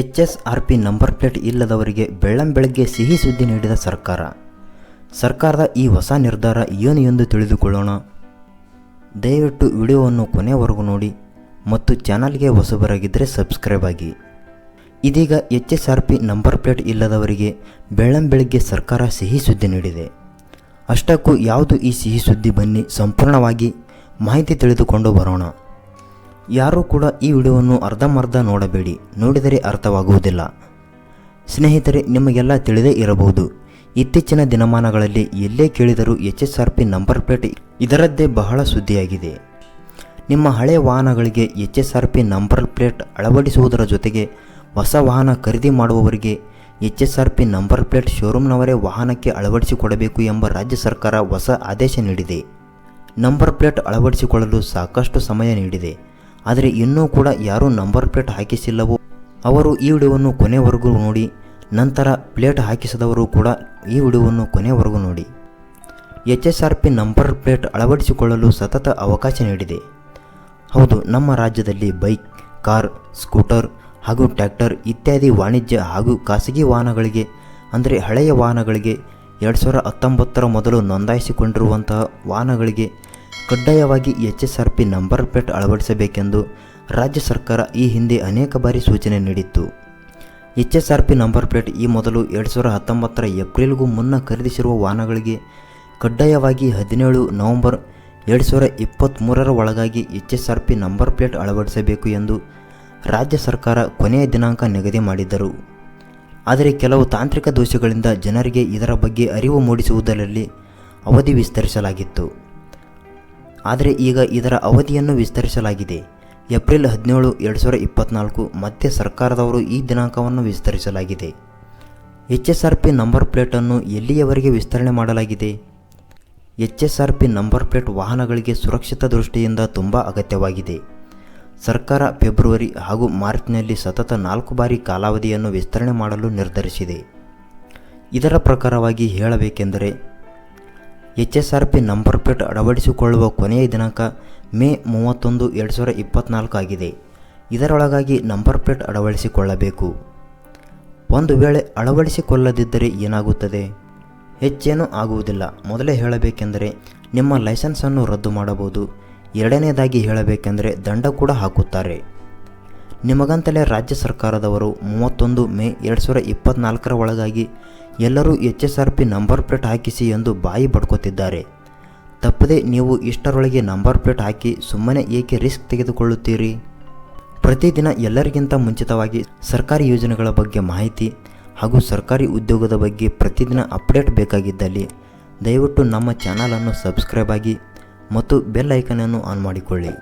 H S R P number plate ಇಲ್ಲದವರಿಗೆ ಬೆಳ್ಳಂಬೆಳಗ್ಗೆ ಸಿಹಿ ಸುದ್ದಿ ನೀಡಿದ ಸರ್ಕಾರ. ಸರ್ಕಾರದ ಈ ಹೊಸ ನಿರ್ಧಾರ ಏನು ಎಂದು ತಿಳಿದುಕೊಳ್ಳೋಣ. ದಯವಿಟ್ಟು ವಿಡಿಯೋವನ್ನು ಕೊನೆವರೆಗೂ ನೋಡಿ ಮತ್ತು ಚಾನಲ್ಗೆ ಹೊಸಬರಾಗಿದ್ದರೆ ಸಬ್ಸ್ಕ್ರೈಬ್ ಆಗಿ. ಇದೀಗ H S R P number plate ಇಲ್ಲದವರಿಗೆ ಬೆಳ್ಳಂಬೆಳಗ್ಗೆ ಸರ್ಕಾರ ಸಿಹಿ ಸುದ್ದಿ ನೀಡಿದೆ. ಅಷ್ಟಕ್ಕೂ ಯಾವುದು ಈ ಸಿಹಿ ಸುದ್ದಿ ಬನ್ನಿ ಸಂಪೂರ್ಣವಾಗಿ ಮಾಹಿತಿ ತಿಳಿದುಕೊಂಡು ಬರೋಣ. ಯಾರೂ ಕೂಡ ಈ ವಿಡಿಯೋವನ್ನು ಅರ್ಧಂಬರ್ಧ ನೋಡಬೇಡಿ, ನೋಡಿದರೆ ಅರ್ಥವಾಗುವುದಿಲ್ಲ. ಸ್ನೇಹಿತರೆ, ನಿಮಗೆಲ್ಲ ತಿಳಿದೇ ಇರಬಹುದು, ಇತ್ತೀಚಿನ ದಿನಮಾನಗಳಲ್ಲಿ ಎಲ್ಲೇ ಕೇಳಿದರೂ H S R P number plate ಇದರದ್ದೇ ಬಹಳ ಸುದ್ದಿಯಾಗಿದೆ. ನಿಮ್ಮ ಹಳೆಯ ವಾಹನಗಳಿಗೆ H S R P number plate ಅಳವಡಿಸುವುದರ ಜೊತೆಗೆ ಹೊಸ ವಾಹನ ಖರೀದಿ ಮಾಡುವವರಿಗೆ H S R P number plate ಶೋರೂಮ್ನವರೇ ವಾಹನಕ್ಕೆ ಅಳವಡಿಸಿಕೊಡಬೇಕು ಎಂಬ ರಾಜ್ಯ ಸರ್ಕಾರ ಹೊಸ ಆದೇಶ ನೀಡಿದೆ. ನಂಬರ್ ಪ್ಲೇಟ್ ಅಳವಡಿಸಿಕೊಳ್ಳಲು ಸಾಕಷ್ಟು ಸಮಯ ನೀಡಿದೆ. ಆದರೆ ಇನ್ನೂ ಕೂಡ ಯಾರೂ ನಂಬರ್ ಪ್ಲೇಟ್ ಹಾಕಿಸಿಲ್ಲವೋ? ಅವರು ಈ ವಿಡಿಯೋವನ್ನು ಕೊನೆವರೆಗೂ ನೋಡಿ, ನಂತರ ಪ್ಲೇಟ್ ಹಾಕಿಸದವರು ಕೂಡ ಈ ವಿಡಿಯೋವನ್ನು ಕೊನೆವರೆಗೂ ನೋಡಿ. H S R P number plate ಅಳವಡಿಸಿಕೊಳ್ಳಲು ಸತತ ಅವಕಾಶ ನೀಡಿದೆ. ಹೌದು, ನಮ್ಮ ರಾಜ್ಯದಲ್ಲಿ ಬೈಕ್, ಕಾರ್, ಸ್ಕೂಟರ್ ಹಾಗೂ ಟ್ರ್ಯಾಕ್ಟರ್ ಇತ್ಯಾದಿ ವಾಣಿಜ್ಯ ಹಾಗೂ ಖಾಸಗಿ ವಾಹನಗಳಿಗೆ, ಅಂದರೆ ಹಳೆಯ ವಾಹನಗಳಿಗೆ ಎರಡು ಸಾವಿರ ಹತ್ತೊಂಬತ್ತರ ಮೊದಲು ನೋಂದಾಯಿಸಿಕೊಂಡಿರುವಂತಹ ವಾಹನಗಳಿಗೆ ಕಡ್ಡಾಯವಾಗಿ H S R P number plate ಅಳವಡಿಸಬೇಕೆಂದು ರಾಜ್ಯ ಸರ್ಕಾರ ಈ ಹಿಂದೆ ಅನೇಕ ಬಾರಿ ಸೂಚನೆ ನೀಡಿತ್ತು. H S R P number plate ಈ ಮೊದಲು ಎರಡು ಸಾವಿರ ಹತ್ತೊಂಬತ್ತರ ಏಪ್ರಿಲ್ಗೂ ಮುನ್ನ ಖರೀದಿಸಿರುವ ವಾಹನಗಳಿಗೆ ಕಡ್ಡಾಯವಾಗಿ ಹದಿನೇಳು ನವೆಂಬರ್ ಎರಡು ಸಾವಿರ ಇಪ್ಪತ್ತ್ಮೂರರ ಒಳಗಾಗಿ H S R P number plate ಅಳವಡಿಸಬೇಕು ಎಂದು ರಾಜ್ಯ ಸರ್ಕಾರ ಕೊನೆಯ ದಿನಾಂಕ ನಿಗದಿ ಮಾಡಿದ್ದರು. ಆದರೆ ಕೆಲವು ತಾಂತ್ರಿಕ ದೋಷಗಳಿಂದ ಜನರಿಗೆ ಇದರ ಬಗ್ಗೆ ಅರಿವು ಮೂಡಿಸುವುದರಲ್ಲಿ ಅವಧಿ ವಿಸ್ತರಿಸಲಾಗಿತ್ತು. ಆದರೆ ಈಗ ಇದರ ಅವಧಿಯನ್ನು ವಿಸ್ತರಿಸಲಾಗಿದೆ. ಏಪ್ರಿಲ್ ಹದಿನೇಳು ಎರಡು ಸಾವಿರ ಇಪ್ಪತ್ತ್ನಾಲ್ಕು ಮತ್ತೆ ಸರ್ಕಾರದವರು ಈ ದಿನಾಂಕವನ್ನು ವಿಸ್ತರಿಸಲಾಗಿದೆ. H S R P number ಪ್ಲೇಟನ್ನು ಎಲ್ಲಿಯವರೆಗೆ ವಿಸ್ತರಣೆ ಮಾಡಲಾಗಿದೆ? H S R P number plate ವಾಹನಗಳಿಗೆ ಸುರಕ್ಷಿತ ದೃಷ್ಟಿಯಿಂದ ತುಂಬ ಅಗತ್ಯವಾಗಿದೆ. ಸರ್ಕಾರ ಫೆಬ್ರವರಿ ಹಾಗೂ ಮಾರ್ಚ್ನಲ್ಲಿ ಸತತ ನಾಲ್ಕು ಬಾರಿ ಕಾಲಾವಧಿಯನ್ನು ವಿಸ್ತರಣೆ ಮಾಡಲು ನಿರ್ಧರಿಸಿದೆ. ಇದರ ಪ್ರಕಾರವಾಗಿ ಹೇಳಬೇಕೆಂದರೆ H S R P number plate ಅಳವಡಿಸಿಕೊಳ್ಳುವ ಕೊನೆಯ ದಿನಾಂಕ ಮೇ ಮೂವತ್ತೊಂದು, ಎರಡು ಸಾವಿರ ಇಪ್ಪತ್ತ್ನಾಲ್ಕು ಆಗಿದೆ. ಇದರೊಳಗಾಗಿ ನಂಬರ್ ಪ್ಲೇಟ್ ಅಳವಡಿಸಿಕೊಳ್ಳಬೇಕು. ಒಂದು ವೇಳೆ ಅಳವಡಿಸಿಕೊಳ್ಳದಿದ್ದರೆ ಏನಾಗುತ್ತದೆ? ಹೆಚ್ಚೇನೂ ಆಗುವುದಿಲ್ಲ. ಮೊದಲೇ ಹೇಳಬೇಕೆಂದರೆ, ನಿಮ್ಮ ಲೈಸೆನ್ಸನ್ನು ರದ್ದು ಮಾಡಬಹುದು. ಎರಡನೇದಾಗಿ ಹೇಳಬೇಕೆಂದರೆ, ದಂಡ ಕೂಡ ಹಾಕುತ್ತಾರೆ. ನಿಮಗಂತಲೇ ರಾಜ್ಯ ಸರ್ಕಾರದವರು ಮೂವತ್ತೊಂದು ಮೇ ಎರಡು ಸಾವಿರ ಇಪ್ಪತ್ತ್ನಾಲ್ಕರ ಒಳಗಾಗಿ ಎಲ್ಲರೂ H S R P number plate ಹಾಕಿಸಿ ಎಂದು ಬಾಯಿ ಬಡ್ಕೋತಿದ್ದಾರೆ. ತಪ್ಪದೆ ನೀವು ಇಷ್ಟರೊಳಗೆ ನಂಬರ್ ಪ್ಲೇಟ್ ಹಾಕಿ ಸುಮ್ಮನೆ ಏಕೆ ರಿಸ್ಕ್ ತೆಗೆದುಕೊಳ್ಳುತ್ತೀರಿ? ಪ್ರತಿದಿನ ಎಲ್ಲರಿಗಿಂತ ಮುಂಚಿತವಾಗಿ ಸರ್ಕಾರಿ ಯೋಜನೆಗಳ ಬಗ್ಗೆ ಮಾಹಿತಿ ಹಾಗೂ ಸರ್ಕಾರಿ ಉದ್ಯೋಗದ ಬಗ್ಗೆ ಪ್ರತಿದಿನ ಅಪ್ಡೇಟ್ ಬೇಕಾಗಿದ್ದಲ್ಲಿ ದಯವಿಟ್ಟು ನಮ್ಮ ಚಾನಲನ್ನು ಸಬ್ಸ್ಕ್ರೈಬ್ ಆಗಿ ಮತ್ತು ಬೆಲ್ ಐಕನನ್ನು ಆನ್ ಮಾಡಿಕೊಳ್ಳಿ.